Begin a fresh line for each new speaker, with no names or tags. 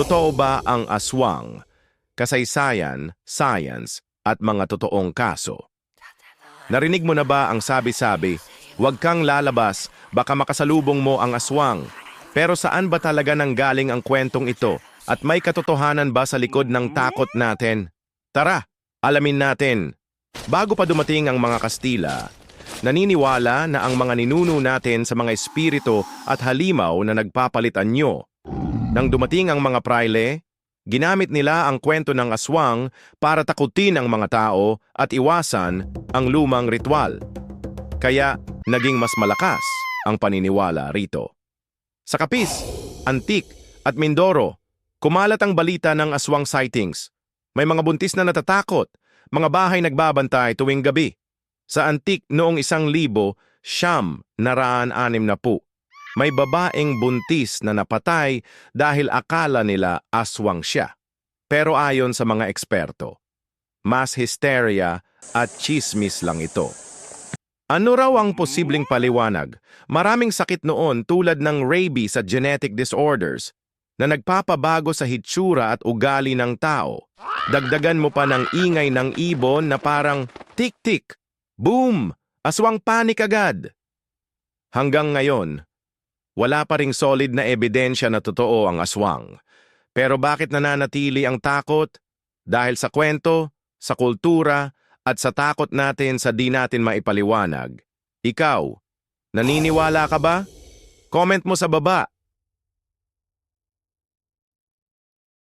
Totoo ba ang aswang, kasaysayan, science, at mga totoong kaso? Narinig mo na ba ang sabi-sabi, huwag kang lalabas, baka makasalubong mo ang aswang. Pero saan ba talaga nanggaling ang kwentong ito? At may katotohanan ba sa likod ng takot natin? Tara, alamin natin. Bago pa dumating ang mga Kastila, naniniwala na ang mga ninuno natin sa mga espiritu at halimaw na nagpapalit anyo. Nang dumating ang mga praile, ginamit nila ang kwento ng aswang para takutin ang mga tao at iwasan ang lumang ritual. Kaya naging mas malakas ang paniniwala rito. Sa Kapis, Antique at Mindoro, kumalat ang balita ng aswang sightings. May mga buntis na natatakot, mga bahay nagbabantay tuwing gabi. Sa Antique noong isang libo, siyam naraan anim na po. May babaeng buntis na napatay dahil akala nila aswang siya. Pero ayon sa mga eksperto, mas hysteria at chismis lang ito. Ano raw ang posibleng paliwanag? Maraming sakit noon tulad ng rabies at genetic disorders na nagpapabago sa hitsura at ugali ng tao. Dagdagan mo pa ng ingay ng ibon na parang tik-tik, boom, aswang panik agad. Hanggang ngayon, wala pa ring solid na ebidensya na totoo ang aswang. Pero bakit nananatili ang takot? Dahil sa kwento, sa kultura, at sa takot natin sa di natin maipaliwanag. Ikaw, naniniwala ka ba? Comment mo sa baba